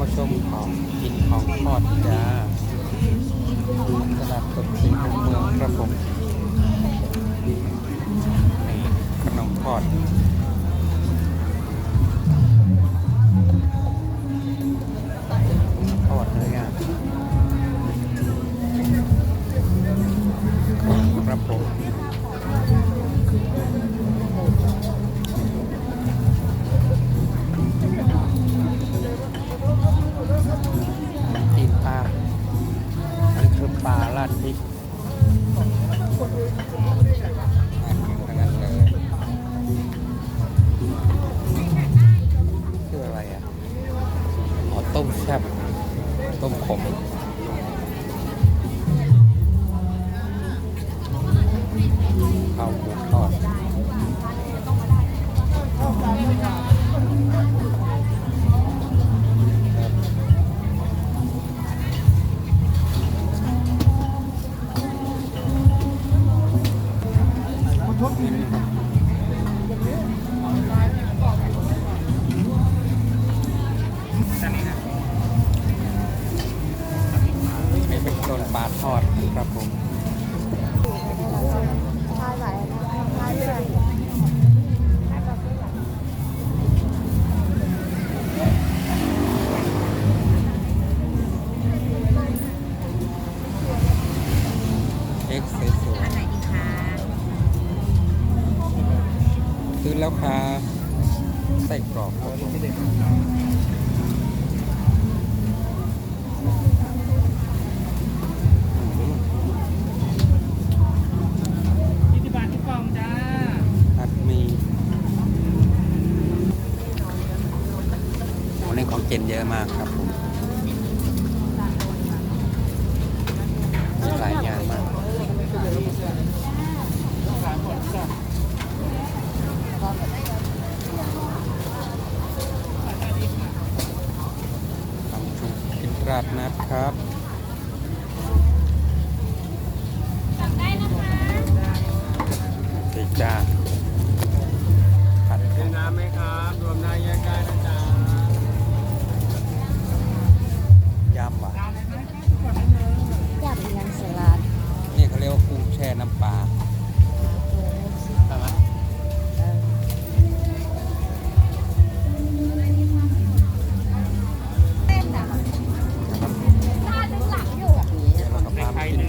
มาชมของกินของทอดจ้าตลาดสดสิงห์เมืองครับผม นี่เป็นต้นปลาทอดครับผมเแล้วค่ะใส่กรอบครับยี่สิบบาททุกกล่องจ้าผัดหมีวันนี้ของกินเยอะมากครับผมหลายอย่างมาก ทำชุบกินราดนะครับสีจ้าผัดเทน้ำไหมครับ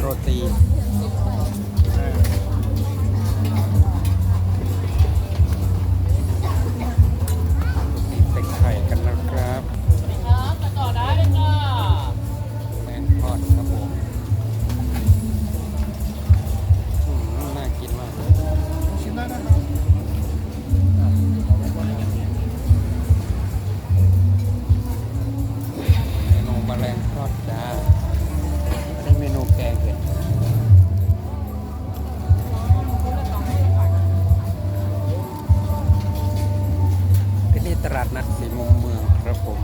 รตีเป็นไข่กันนะครับครับมาต่อได้เลยจ้าแมงทอดครับผมอืมน่ากินมากชิมได้นะครับ เมนูแมลงทอดจ้า ตลาดนัดสีมุมเมืองครับผม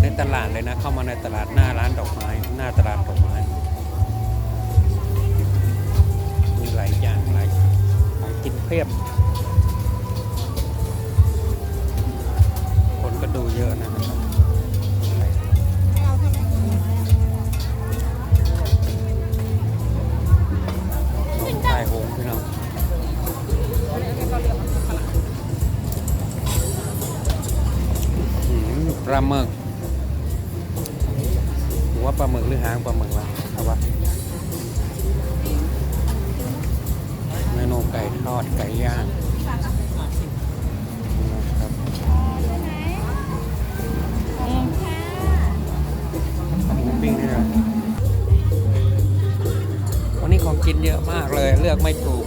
ในตลาดเลยนะ เข้ามาในตลาดหน้าร้านดอกไม้หน้าตลาดดอกไม้มีหลายอย่างหลายของกินเพียบ ปลาหมึกหัวปลาหมึกหรือหางปลาหมึกวะเอาวะเมนูไก่ทอดไก่ย่างนะครับหมูปิ้งนี่นะวันนี้ของกินเยอะมากเลย เลือกไม่ถูก